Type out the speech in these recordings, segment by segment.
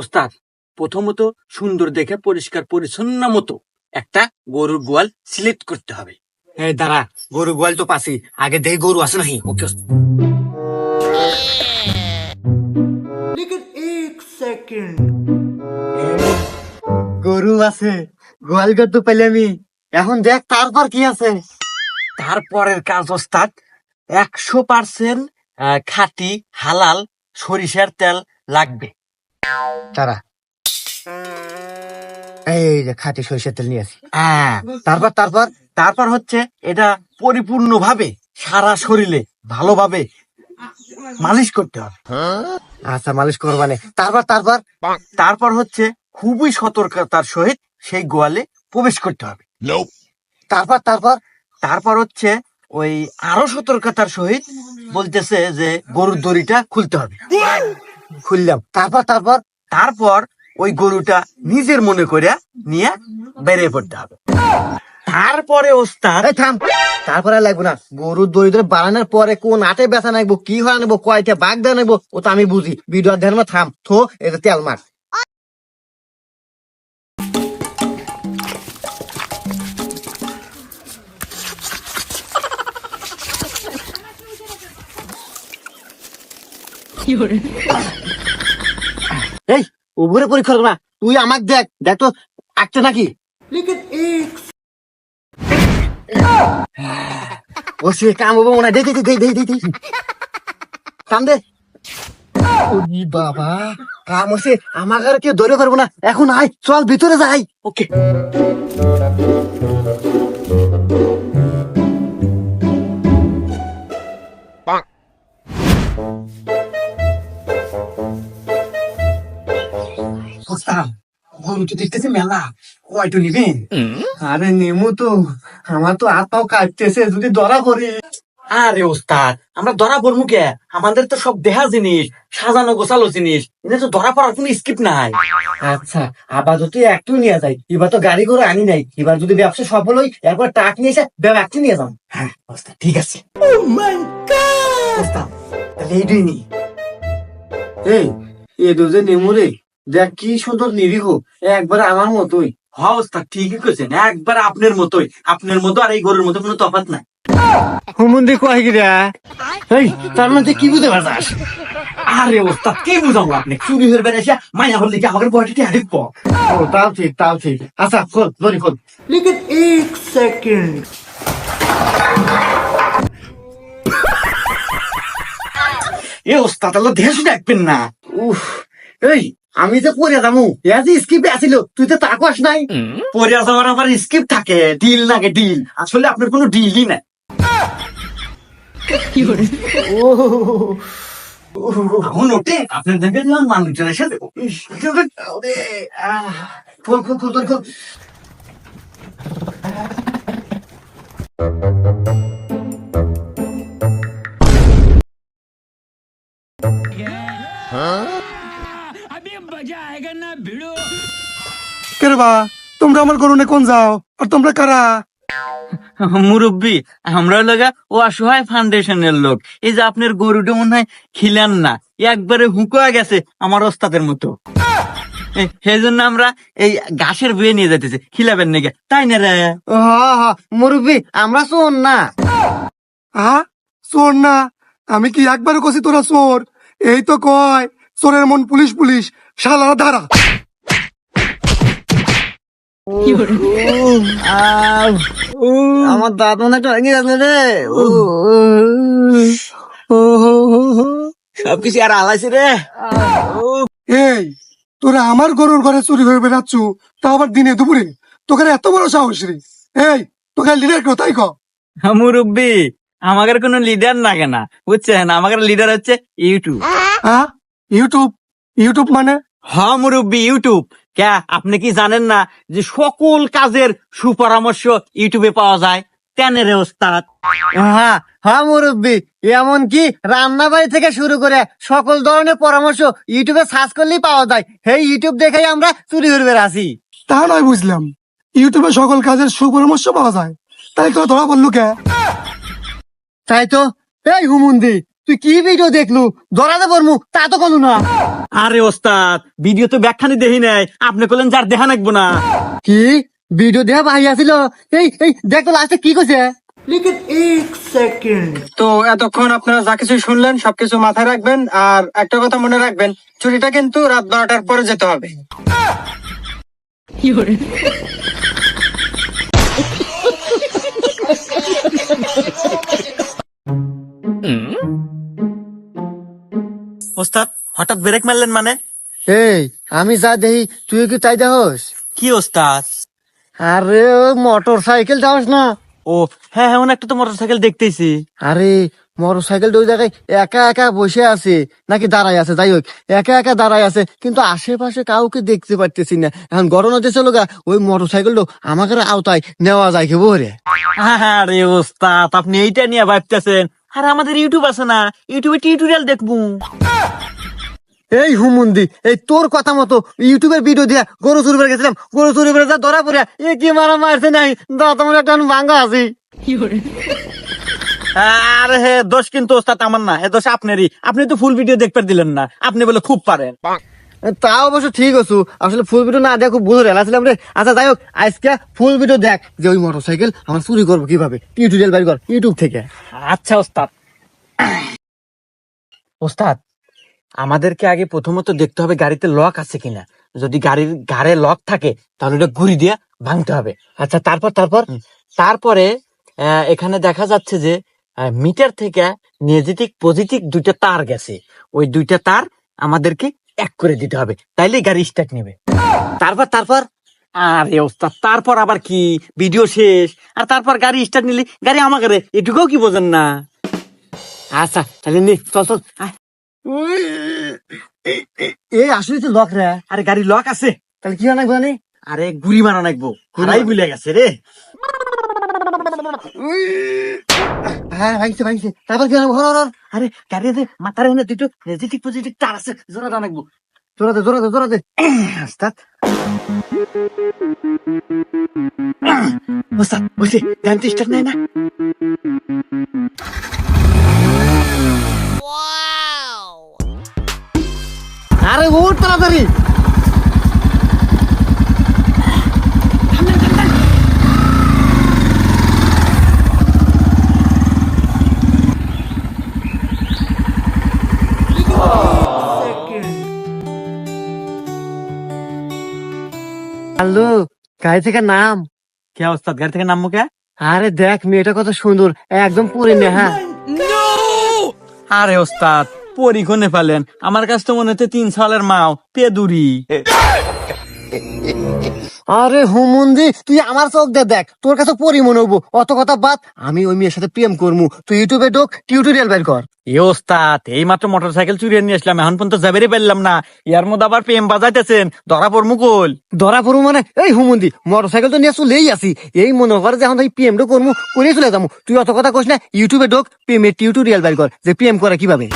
ওস্তাদ প্রথমত সুন্দর দেখে পরিষ্কার পরিচ্ছন্ন মতো একটা গরুর গোয়াল সিলেক্ট করতে হবে। এই দাঁড়া গরু গোয়াল তো পাশি আগে দেই গরু আছে নাকি ওকে গরু আছে গোয়াল তো পেলে আমি এখন দেখ তারপর কি আছে। তারপরের কাজ ওস্তাদ একশো পার্সেন্ট খাঁটি হালাল সরিষার তেল লাগবে। তারা। এই যে খাঁটি সরিষার তেল নিয়ে আসি। হ্যাঁ তারপর তারপর তারপর হচ্ছে এটা পরিপূর্ণভাবে সারা শরীরে ভালোভাবে মালিশ করতে হবে। আচ্ছা মালিশ করবানে তারপর তারপর তারপর হচ্ছে খুবই সতর্কতার সহিত সেই গোয়ালে প্রবেশ করতে হবে। তারপর তারপর তারপর হচ্ছে ওই আরও সতর্কতার সহিত বলতেছে যে গরুর দড়িটা খুলতে হবে। খুললাম। তারপর তারপর তারপর ওই গরুটা নিজের মনে করে নিয়ে বেড়ে পড়তে হবে। তারপরে ওস্তাদ থাম। তারপরে লাগবো না। গরুর দরিদ্র বাড়ানোর পরে কোন আটে বেচা নাকবো, কি হয় নেব কয়টা দেওয়া নেব ও তো আমি বুঝি। বিডুয়ার ধ্যান থাম, থো এটা তেল মার। এই উপরে পরীক্ষা করব না। তুই আমাকে দেখ দেখ তো আঁকছে নাকি? ও সে কাম হব মনে দে দে দে দে দে দে কাম দে। ওই বাবা কাম হচ্ছে আর কেউ না। এখন আয় চল ভিতরে যাই ওকে তো দেখতেছি মেলা। কয়টো নিবেন আরে নেমু তো আমার তো হাত পাও কাটতেছে যদি ধরা পড়ি। আরে ওস্তাদ আমরা ধরা পড়ব কে? আমাদের তো সব দেহা জিনিস সাজানো গোছালো জিনিস এটা তো ধরা পড়ার কোনো স্কিপ নাই। আচ্ছা আপাতত একটু নিয়ে যাই। এবার তো গাড়ি করে আনি নাই। এবার যদি ব্যবসা সফল হই এরপর টাক নিয়ে এসে ব্যবসা নিয়ে যাম। হ্যাঁ ওস্তাদ ঠিক আছে। ওস্তাদ তাহলে এইটাই নি এই এ দুজে নেমু রে। দেখ কি সুন্দর নিরীহ। একবার আমার মতোই। হ্যাঁ ওস্তাদ ঠিকই কইছেন। একবার আপনার মতোই। আপনার মতো আর এই গরুর মতো কোনো তফাৎ নাই। হুমুন্দি কয় গিরা এই তার মধ্যে কি বুঝতে পারছাস? আরে ওস্তাদ কি বুঝাবো আপনি? চুরি হয়ে বেড়েছে মায়া হলে কি আমাদের বডিটি হারিপ ও তাও ঠিক তাও ঠিক। আচ্ছা খোল খোল। এ ওস্তাদ আল্লাহ দেহ ডাকবেন না। উফ এই আমি যে পড়ে যাব এজি স্কিপে আসিল তুই তো তাকো আস নাই? পরে যাওয়ার আবার স্কিপ থাকে ডিল লাগে ডিল আসলে আপনার কোনো ডিলই নাই। এখন ওটে আপনার দেখে দিলাম মানুষজন এসে দেবো। খোল খোল খোল। দড়ি খোল কেরে বা। তোমরা আমার গরুনে কোন যাও? আর তোমরা কারা? মুরব্বী আমরা লগা ও অসহায় ফাউন্ডেশনের লোক। এই যে আপনার গরুটা মনে হয় খিলেন না একবারে হুঁকোয়া গেছে আমার ওস্তাদের মতো। সেই জন্য আমরা এই ঘাসের বয়ে নিয়ে যাইতেছি খিলাবেন নাকি? তাই না রে? মুরব্বী আমরা শোন না। আ চোর না। আমি কি একবার কছি তোরা চোর? এই তো কয় চোরের মন পুলিশ পুলিশ শালারা ধারা। আমার দাঁত মনে একটা ভেঙে যাচ্ছে রে। ও, ও, ও, ও, ও। সবকিছু আর আলাইছে রে। এই তোরা আমার গরুর ঘরে চুরি হয়ে বেড়াচ্ছ তা আবার দিনে দুপুরে? তোকে এত বড় সাহস রে। এই তোকে লিডার কেউ তাই কর আমাদের কোনো লিডার লাগে না বুঝছেন? আমাদের লিডার হচ্ছে ইউটিউব। হ্যাঁ ইউটিউব? ইউটিউব মানে? হ মুরব্বী ইউটিউব। কে? আপনি কি জানেন না যে সকল কাজের সুপরামর্শ ইউটিউবে পাওয়া যায়? ওস্তাদ। হ্যাঁ হ্যাঁ মুরব্বী। এমন কি রান্না বাড়ি থেকে শুরু করে সকল ধরনের পরামর্শ ইউটিউবে সার্চ করলেই পাওয়া যায়। সেই ইউটিউব দেখেই আমরা চুরি করবে আসি তা নয় বুঝলাম। ইউটিউবে সকল কাজের সুপরামর্শ পাওয়া যায়। তাই তোরা ধরা বললু কে? তাই তো? এই হুমুন্দি তুই কি ভিডিও দেখলু? ধরাতে পারমু তা তো কোনো না। আরে ওস্তাদ ভিডিও তো ব্যাখ্যানি দেখি নাই। আপনি কলেন যার দেখা নাকবো না। কি? ভিডিও দেয়া ভাই আছিল এই এই দেখ তো লাস্টে কি কইছে? তো এতক্ষণ আপনারা যা কিছু শুনলেন সবকিছু মাথায় রাখবেন আর একটা কথা মনে রাখবেন চুরিটা কিন্তু রাত বারোটার পরে যেতে হবে। ওস্তাদ হঠাৎ ব্রেক মারলেন মানে? এই আমি যা দেখি তুই কি তাই দেখস? কি ওস্তাদ আরে মোটর সাইকেল যাওস না। ও হ্যাঁ হ্যাঁ একটা তো মোটরসাইকেল দেখতেছি। আরে মোটর সাইকেল ওই জায়গায় একা একা বসে আছে নাকি দাঁড়ায় আছে? যাই হোক একা একা দাঁড়ায় আছে কিন্তু আশেপাশে কাউকে দেখতে পারতেছি না। এখন গরম হতে চলো গা ওই মোটর সাইকেলটা আমাকে আওতায় নেওয়া যায় কি বলে? আরে ওস্তাদ আপনি এইটা নিয়ে ভাবতেছেন। আর আমাদের ইউটিউব আছে না। ইউটিউবে টিউটোরিয়াল দেখব। এই হুমুন্দি এই তোর কথা মতো ইউটিউবের ভিডিও দিয়া গরু চুরি করে গেছিলাম। গরু চুরি করে যা ধরা পড়ে এ কি মারা মারছে নাই? দাঁত আমার একটা ভাঙ্গা আছি। আরে হে দোষ কিন্তু ওস্তাদ আমার না। হে দোষ আপনারই। আপনি তো ফুল ভিডিও দেখতে দিলেন না। আপনি বলে খুব পারেন। তা অবশ্য ঠিক আছো। আসলে ফুল ভিডিও না দেখো বুঝে রেলাছিলাম রে আচ্ছা যাই হোক আজকে ফুল ভিডিও দেখ যে ওই মোটর সাইকেল আমার চুরি করব কীভাবে। টিউটোরিয়াল বাইর কর ইউটিউব থেকে। আচ্ছা ওস্তাদ। ওস্তাদ আমাদেরকে আগে প্রথমত দেখতে হবে গাড়িতে লক আছে কিনা। যদি গাড়ির গাড়ে লক থাকে তাহলে ওটা ঘুরি দিয়ে ভাঙতে হবে। আচ্ছা তারপর তারপর? তারপরে এখানে দেখা যাচ্ছে যে মিটার থেকে নেগেটিভ পজিটিভ দুইটা তার গেছে। ওই দুইটা তার আমাদেরকে এক করে দিতে হবে। তাইলে গাড়ি স্টার্ট নেবে। তারপর তারপর? আরে ওস্তাদ তারপর আবার কি? ভিডিও শেষ। আর তারপর গাড়ি স্টার্ট নিলি গাড়ি আমাকে রে এটুকুও কি বোঝেন না? আচ্ছা তাহলে নে চল চল। এই আসলে তো লক রে। আরে গাড়ি লক আছে। তাহলে কি অনেক জানি? আরে গুড়ি মারা নাকবো। হারাই ভুলে গেছে রে। হ্যাঁ ভাইছে ভাইছে। তারপর কি অনেক আরে গাড়িতে মাথার এনে দুটো নেগেটিভ পজিটিভ তার আছে। জোরা নাকবো। জোরাতে জোরাতে জোরাতে ওস্তাদ। ওস্তাদ বলছি গাড়িতে স্টার্ট না? আরে উঠ তাড়াতাড়ি। হ্যালো গাড়ি থেকে নাম। কে ওস্তাদ? গাড়ি থেকে নাম মুখে আরে দেখ মেয়েটা কত সুন্দর একদম পরে নে হ্যাঁ। আরে ওস্তাদ পরীক্ষণে ফেলেন আমার কাছে তো মনে হচ্ছে তিন সালের মাও পেদুরি। আরে হুমুন্দি তুই আমার চোখ দিয়ে দেখ তোর কাছে পরি মনে হব। অত কথা বাদ আমি ওই মেয়ের সাথে প্রেম করমু। তুই ইউটিউবে ঢোক টিউটোরিয়াল বের কর। এ ওস্তাদ এই মাত্র চুরিয়ে নিয়ে আসলাম এখন পর্যন্ত যাবেরই পারলাম না। ইয়ার মধ্যে আবার প্রেম বাজাইতেছেন ধরা পড় মুকুল ধরা পড়ু মানে? এই হুমুন্দি মোটর সাইকেল তো নিয়ে চলেই আসি এই মনে কর যে এখন তুই পিএম টো করমু করে চলে যাব তুই অত কথা কইস না ইউটিউবে ঢোক প্রেমের টিউটোরিয়াল বের কর যে প্রেম করে কীভাবে।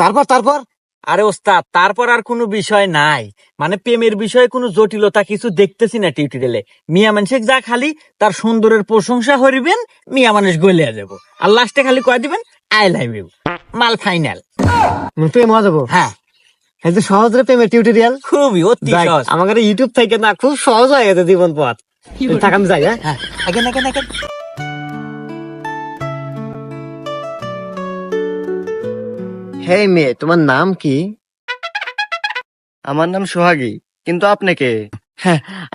তারপর তারপর? আরে ওস্তাদ তারপর আর কোনো বিষয় নাই। মানে প্রেমের বিষয়ে কোনো জটিলতা কিছু দেখতেছি না টিউটোরিয়ালে মিয়া মানুষ যা খালি তার সুন্দরের প্রশংসা করিবেন মিয়া মানুষ গলিয়া যাব। আর লাস্টে খালি কয়ে দিবেন আই লাভ ইউ মাল ফাইনাল প্রেম হওয়া যাব? হ্যাঁ। এই যে সহজ রে প্রেমের টিউটোরিয়াল খুবই অতি সহজ। আমাদের ইউটিউব থেকে না খুব সহজ হয়ে গেছে জীবন পথ। থাকাম যাই হ্যাঁ? হ্যাঁ। হে মেয়ে তোমার নাম কি? আমার নাম সোহাগী কিন্তু আপনি কে?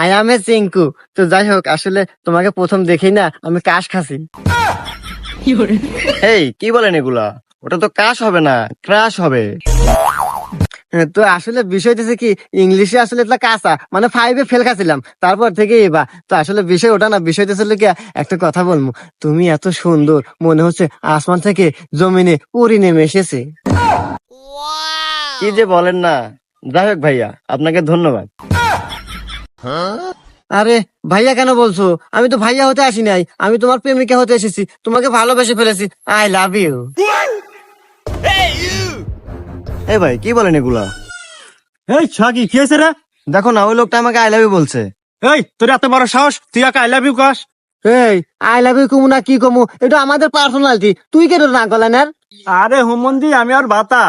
আই আম এ চিঙ্কু তো যাই হোক আসলে তোমাকে প্রথম দেখেই না আমি কাশ খাসি। এই কি বলেন এগুলা? ওটা তো কাশ হবে না ক্রাশ হবে। হ্যাঁ, তো আসলে বিষয় হচ্ছে কি ইংলিশে আসলে এটা কাঁচা। মানে ফাইভে ফেল খাচ্ছিলাম তারপর থেকে এবার তো আসলে বিষয় ওটা না বিষয় হচ্ছে কি একটা কথা বলব। তুমি এত সুন্দর মনে হচ্ছে আসমান থেকে জমিনে উড়ি নেমে এসেছে। কি যে বলেন না। যাই হোক ভাইয়া আপনাকে ধন্যবাদ। আরে ভাইয়া কেন বলছো? আমি তো ভাইয়া হতে আসি নাই। আমি তোমার প্রেমিকা হতে এসেছি। তোমাকে ভালোবেসে ফেলেছি। আই লাভ ইউ এই ভাই কি বলেন এগুলা? এই ছাগি কি? হয়েছে রে? দেখো না ওই লোকটা আমাকে আই লাভ ইউ বলছে। এই তোর এত বড় সাহস? তুই আই লাভ ইউ কাস। এই আই লাভ ইউ কমু না কি কমু? এটা আমাদের পার্সোনালিটি তুই কেন না গলানের আরে হুমন্দি আমি আর বাতা।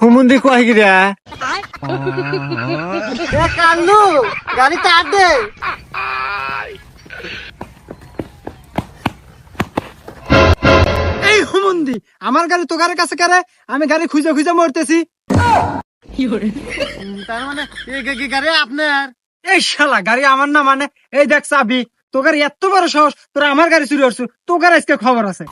হুমন্দি কয় গিরা কান্দু গাড়ি তার দে। এই হুমন্দি আমার গাড়ি তোকার কাছে কারে? আমি গাড়ি খুঁজে খুঁজে মরতেছি। তার মানে এই গাড়ি আপনার? এই শালা গাড়ি আমার না মানে এই দেখ চাবি তোকার এত বড় সাহস তোরা আমার গাড়ি চুরি করছু তোকার আজকে খবর আছে।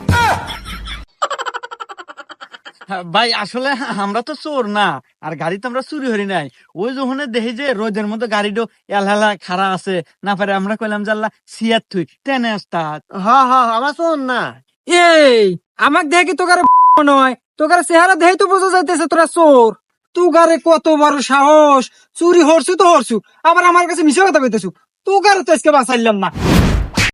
ভাই আসলে আমরা তো চোর না আর গাড়ি তো আমরা চুরি হরি নাই। ওই যখন দেখি যে রোদের মধ্যে গাড়িটা এলহেলা খাড়া আছে না পারে আমরা কইলাম জাল্লা সিয়ার থুই টেনে আসতাত হ হ আমার চোর না। এই আমাক দেখে কি তোকার নয়? তোকার চেহারা দেখে তো বোঝা যাইতেছে তোরা চোর। তুগারে কত বড় সাহস। চুরি হরছু তো হরছু। আবার আমার কাছে মিশে কথা পেতেছু তুগারে তো আজকে বাঁচাইলাম না।